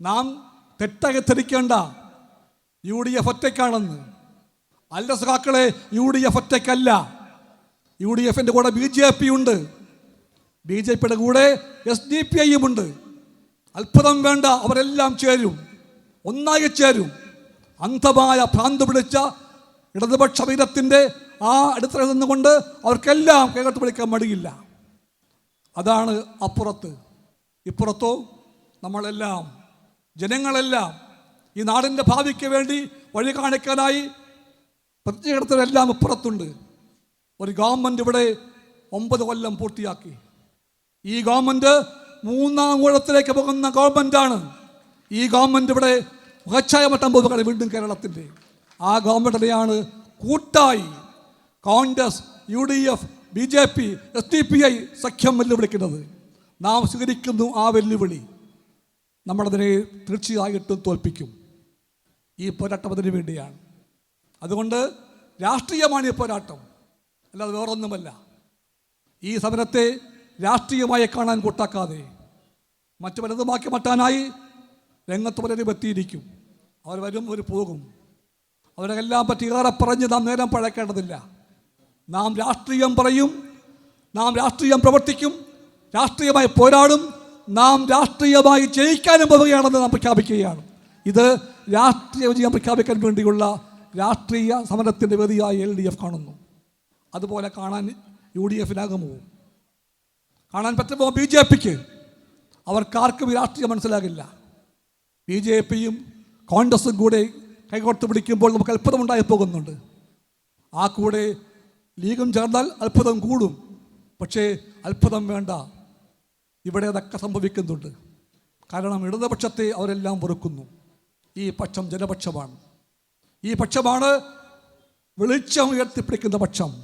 നാം തെറ്റകത്തിരിക്കേണ്ട U D F ഒറ്റയ്ക്കാണെന്ന്. അല്ല സഖാക്കളെ യു ഡി എഫ് ഒറ്റയ്ക്കല്ല. യു ഡി എഫിന്റെ കൂടെ ബി ജെ പി ഉണ്ട് ബി ജെ പിയുടെ കൂടെ എസ് ഡി പി ഐയും ഉണ്ട് അത്ഭുതം വേണ്ട അവരെല്ലാം ചേരും. ഒന്നായി ചേരും. അന്ധമായ ഭ്രാന്ത് പിടിച്ച ഇടതുപക്ഷ വീരത്തിന്റെ ആ അടുത്തറ നിന്നുകൊണ്ട് അവർക്കെല്ലാം കേരളത്തിൽ പിടിക്കാൻ മടിയില്ല. അതാണ് അപ്പുറത്ത്. ഇപ്പുറത്തോ നമ്മളെല്ലാം ജനങ്ങളെല്ലാം ഈ നാടിന്റെ ഭാവിക്ക് വേണ്ടി വഴി കാണിക്കാനായി പ്രതിജ്ഞയെടുത്തവരെല്ലാം ഇപ്പുറത്തുണ്ട്. ഒരു ഗവൺമെന്റ് ഇവിടെ ഒമ്പത് കൊല്ലം പൂർത്തിയാക്കി. ഈ ഗവൺമെന്റ് മൂന്നാം ഊഴത്തിലേക്ക് പോകുന്ന ഗവൺമെന്റാണ്. ഈ ഗവൺമെന്റ് ഇവിടെ മുഖച്ഛായമട്ടം പോകുകയാണ് വീണ്ടും കേരളത്തിന്റെ. ആ ഗവൺമെന്റിനെയാണ് കൂട്ടായി Congress U D F B J P S D P I സഖ്യം വെല്ലുവിളിക്കുന്നത്. നാം സ്വീകരിക്കുന്നു ആ വെല്ലുവിളി. നമ്മളതിനെ തീർച്ചയായിട്ടും തോൽപ്പിക്കും. ഈ പോരാട്ടം അതിനു വേണ്ടിയാണ്. അതുകൊണ്ട് രാഷ്ട്രീയമാണ് ഈ പോരാട്ടം. അല്ലാതെ വേറൊന്നുമല്ല. ഈ സമരത്തെ രാഷ്ട്രീയമായി കാണാൻ കൂട്ടാക്കാതെ മറ്റു പലതുമാക്കി മാറ്റാനായി രംഗത്ത് പലരും എത്തിയിരിക്കും. അവർ വരും അവർ പോകും. അവരെ എല്ലാം പറ്റി ഏറെ പറഞ്ഞ് നാം നേരം പഴക്കേണ്ടതില്ല. നാം രാഷ്ട്രീയം പറയും നാം രാഷ്ട്രീയം പ്രവർത്തിക്കും രാഷ്ട്രീയമായി പോരാടും നാം രാഷ്ട്രീയമായി ജയിക്കാനും പോവുകയാണെന്ന് നാം പ്രഖ്യാപിക്കുകയാണ്. ഇത് രാഷ്ട്രീയ വിജയം പ്രഖ്യാപിക്കാൻ വേണ്ടിയുള്ള രാഷ്ട്രീയ സമരത്തിന്റെ വേദിയായി എൽ ഡി എഫ് കാണുന്നു. അതുപോലെ കാണാൻ യു ഡി എഫിനാകുമോ? കാണാൻ പറ്റുമോ ബി ജെ പിക്ക്? അവർക്കാർക്കും രാഷ്ട്രീയം മനസ്സിലാകില്ല. ബി ജെ പിയും കോൺഗ്രസും കൂടെ കൈകോർത്ത് പിടിക്കുമ്പോൾ നമുക്ക് അത്ഭുതം ഉണ്ടായി പോകുന്നുണ്ട്. ആ കൂടെ ലീഗും ചേർന്നാൽ അത്ഭുതം കൂടും. പക്ഷേ അത്ഭുതം വേണ്ട. ഇവിടെ അതൊക്കെ സംഭവിക്കുന്നുണ്ട്. കാരണം ഇടതുപക്ഷത്തെ അവരെല്ലാം വെറുക്കുന്നു. ഈ പക്ഷം ജനപക്ഷമാണ്. ഈ പക്ഷമാണ് വെളിച്ചം ഉയർത്തിപ്പിടിക്കുന്ന പക്ഷം.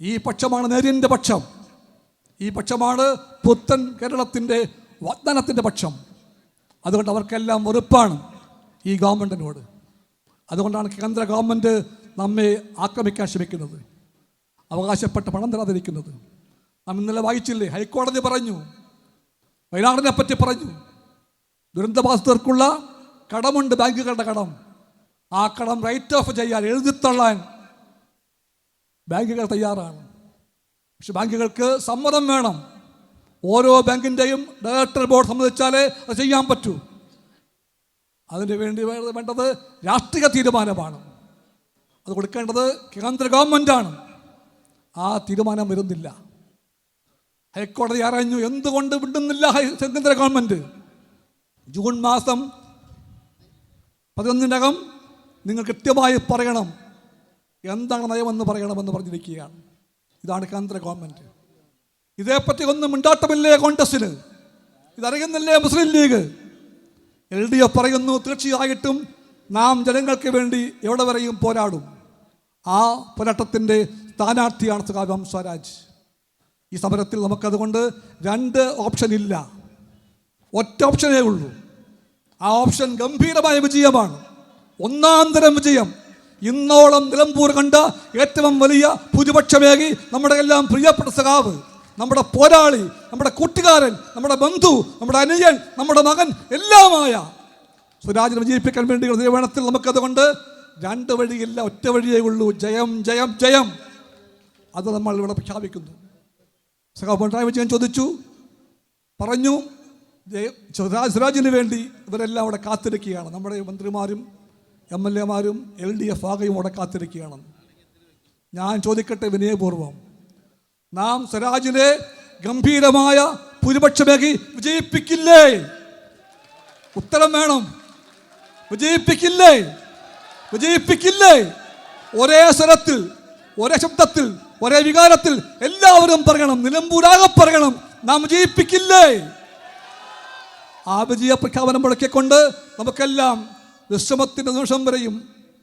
ഈ പക്ഷമാണ് നേരിന്റെ പക്ഷം. ഈ പക്ഷമാണ് പുത്തൻ കേരളത്തിന്റെ വാഗ്ദാനത്തിന്റെ പക്ഷം. അതുകൊണ്ട് അവർക്കെല്ലാം വെറുപ്പാണ് ഈ ഗവൺമെന്റിനോട്. അതുകൊണ്ടാണ് കേന്ദ്ര ഗവൺമെന്റ് നമ്മെ ആക്രമിക്കാൻ ശ്രമിക്കുന്നത്. അവകാശപ്പെട്ട പണം തരാതിരിക്കുന്നത്. നാം ഇന്നലെ വായിച്ചില്ലേ? ഹൈക്കോടതി പറഞ്ഞു വയനാടിനെ പറ്റി പറഞ്ഞു. ദുരന്തബാധിതർക്കുള്ള കടമുണ്ട് ബാങ്കുകളുടെ കടം. ആ കടം റൈറ്റ് ഓഫ് ചെയ്യാൻ എഴുതിത്തള്ളാൻ ബാങ്കുകൾ തയ്യാറാണ്. പക്ഷെ ബാങ്കുകൾക്ക് സമ്മതം വേണം. ഓരോ ബാങ്കിന്റെയും ഡയറക്ടർ ബോർഡ് സമ്മതിച്ചാലേ അത് ചെയ്യാൻ പറ്റൂ. അതിന് വേണ്ടി വേണ്ടത് രാഷ്ട്രീയ തീരുമാനമാണ്. അത് കൊടുക്കേണ്ടത് കേന്ദ്ര ഗവൺമെന്റാണ് ആ തീരുമാനം വരുന്നില്ല. ഹൈക്കോടതി അറിഞ്ഞു എന്തുകൊണ്ട് വിടുന്നില്ല കേന്ദ്ര ഗവൺമെന്റ് ജൂൺ മാസം പതിനൊന്നിനകം നിങ്ങൾ കൃത്യമായി പറയണം. എന്താണ് നയമെന്ന് പറയണമെന്ന് പറഞ്ഞിരിക്കുകയാണ്. ഇതാണ് കേന്ദ്ര ഗവൺമെന്റ് ഇതേപ്പറ്റി ഒന്നും മിണ്ടാട്ടമില്ലേ കോൺഗ്രസ്സിന്? ഇതറിയുന്നില്ലേ Muslim League? L D F പറയുന്നു തീർച്ചയായിട്ടും നാം ജനങ്ങൾക്ക് വേണ്ടി എവിടെ വരെയും പോരാടും. ആ പോരാട്ടത്തിന്റെ സ്ഥാനാർത്ഥിയാണ് സഖാബ് സ്വരാജ്. ഈ സമരത്തിൽ നമുക്കതുകൊണ്ട് രണ്ട് ഓപ്ഷൻ ഇല്ല. ഒറ്റ ഓപ്ഷനേ ഉള്ളൂ. ആ ഓപ്ഷൻ ഗംഭീരമായ വിജയമാണ്. ഒന്നാം തരം വിജയം. ഇന്നോളം നിലമ്പൂർ കണ്ട ഏറ്റവും വലിയ ഭൂരിപക്ഷമേകി നമ്മുടെ എല്ലാം പ്രിയപ്പെട്ട സഖാവ് നമ്മുടെ പോരാളി നമ്മുടെ കൂട്ടുകാരൻ നമ്മുടെ ബന്ധു നമ്മുടെ അനുജൻ നമ്മുടെ മകൻ എല്ലാമായ സ്വരാജിനെ വിജയിപ്പിക്കാൻ വേണ്ടിയുള്ള നിയമനത്തിൽ നമുക്കതുകൊണ്ട് രണ്ട് വഴിയില്ല ഒറ്റ വഴിയേ ഉള്ളൂ. ജയം ജയം ജയം. അത് നമ്മൾ ഇവിടെ പ്രഖ്യാപിക്കുന്നു. സഖാവ് പിണറായി വിജയൻ ചോദിച്ചു. പറഞ്ഞു സ്വരാജിന് വേണ്ടി ഇവരെല്ലാം അവിടെ കാത്തിരിക്കുകയാണ്. നമ്മുടെ മന്ത്രിമാരും എം എൽ എമാരും എൽ ഡി എഫ് ആകെയും അവിടെ കാത്തിരിക്കുകയാണ്. ഞാൻ ചോദിക്കട്ടെ വിനയപൂർവം. നാം സ്വരാജിനെ ഗംഭീരമായ ഭൂരിപക്ഷമേകി വിജയിപ്പിക്കില്ലേ? ഉത്തരം വേണം. വിജയിപ്പിക്കില്ലേ? വിജയിപ്പിക്കില്ലേ? ഒരേ സ്വരത്തിൽ ഒരേ ശബ്ദത്തിൽ ഒരേ വികാരത്തിൽ എല്ലാവരും പറയണം നിലമ്പൂരാകെ പറയണം നാം വിജയിപ്പിക്കില്ലേ ആ വിജയ പ്രഖ്യാപനം മുടക്കിക്കൊണ്ട് നമുക്കെല്ലാം വിശ്രമത്തിന്റെ നിമിഷം വരെയും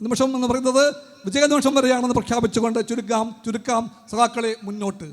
നിമിഷം എന്ന് പറയുന്നത് വിജയ നിമിഷം വരെയാണെന്ന് പ്രഖ്യാപിച്ചുകൊണ്ട് ചുരുക്കാം ചുരുക്കാം സഖാക്കളെ മുന്നോട്ട്.